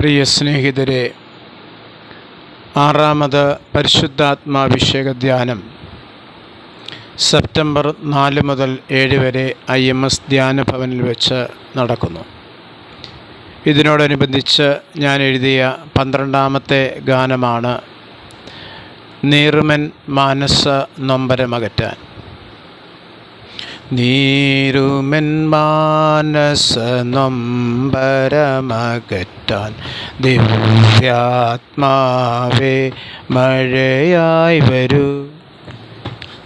പ്രിയ സ്നേഹിതരെ ആറാമത് പരിശുദ്ധാത്മാഭിഷേക ധ്യാനം സെപ്റ്റംബർ നാല് മുതൽ ഏഴ് വരെ ഐ എം എസ് ധ്യാന ഭവനിൽ വെച്ച് നടക്കുന്നു. ഇതിനോടനുബന്ധിച്ച് ഞാൻ എഴുതിയ പന്ത്രണ്ടാമത്തെ ഗാനമാണ് നീർമൻ മാനസ നൊമ്പരമകറ്റാൻ നീരുമെൻ മാനസ നൊമ്പരമകറ്റാൻ ദിവ്യാത്മാവേ മഴയായി വരൂ.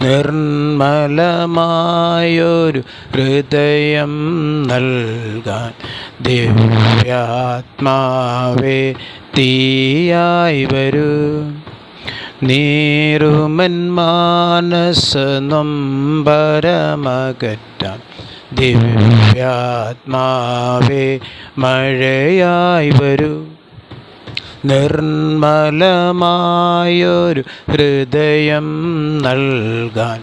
നിർമ്മലമായൊരു ഹൃദയം നൽകാൻ ദിവ്യാത്മാവേ തീയായി വരൂ. നീറുമൻ മാനസ നൊമ്പരമകറ്റാൻ ദിവ്യാത്മാവേ മഴയായി വരൂ. നിർമ്മലമായൊരു ഹൃദയം നൽകാൻ.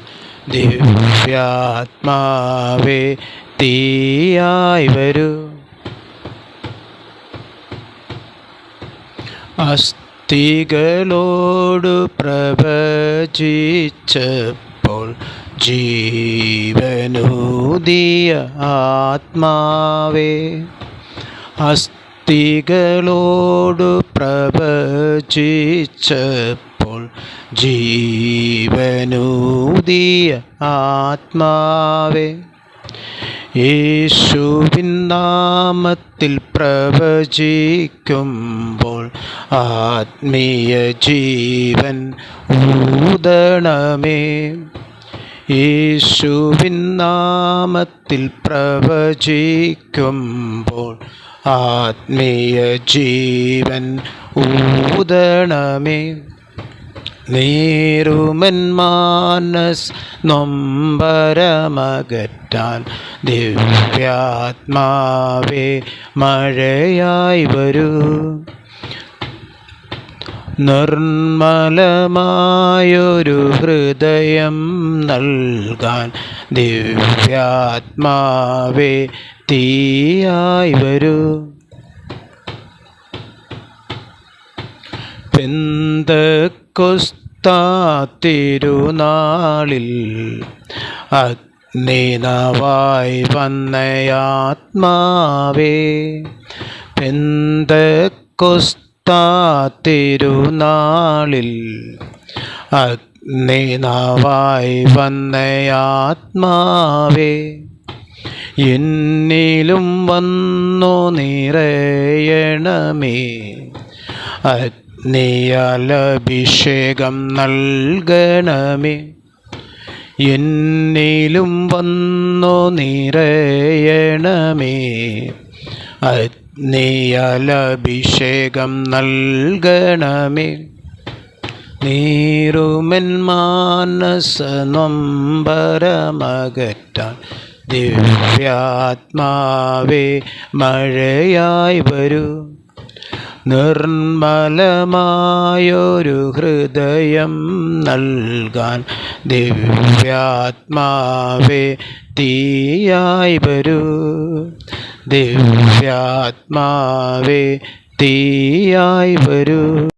ദിവ്യാത്മാവേ തീയായി വരൂ. അസ്ഥികളോടു പ്രവചിച്ചപ്പോൾ ജീവനൂതിയ ആത്മാവേ അസ്ഥികളോടു പ്രവചിച്ചപ്പോൾ ജീവനൂതിയ ആത്മാവേ. യേശുവിൻ നാമത്തിൽ പ്രവചിക്കുമ്പോൾ ആത്മീയ ജീവൻ ഊതണമേ. യേശുവിൻ നാമത്തിൽ പ്രവചിക്കുമ്പോൾ ആത്മീയ ജീവൻ ഊതണമേ. നേരുമൻ മാനസ് നൊമ്പരമകറ്റാൻ ദിവ്യാത്മാവേ മഴയായി വരൂ. നിർമ്മലമായൊരു ഹൃദയം നൽകാൻ ദിവ്യാത്മാവേ തീയായി വരൂ. പെന്തക്കൊസ്താ തിരുനാളിൽ അഗ്നിനവായി വന്നയാത്മാവേ പെന്തക്കൊസ്താ തിരുനാളിൽ അഗ്നിനവായി വന്നയാത്മാവേ എന്നിലും വന്നു നിറയണമേ. അഗ്നിയാലഭിഷേകം നൽകണമേ. എന്നിലും വന്നു നിറയണമേ. അഗ്നിയാലഭിഷേകം നൽകണമേ. നീറുമൻ ദിവ്യാത്മാവേ മഴയായി വരൂ. നിർമ്മലമായൊരു ഹൃദയം നൽകാൻ ദിവ്യാത്മാവേ തീയായി വരൂ. ദിവ്യാത്മാവേ തീയായി വരൂ.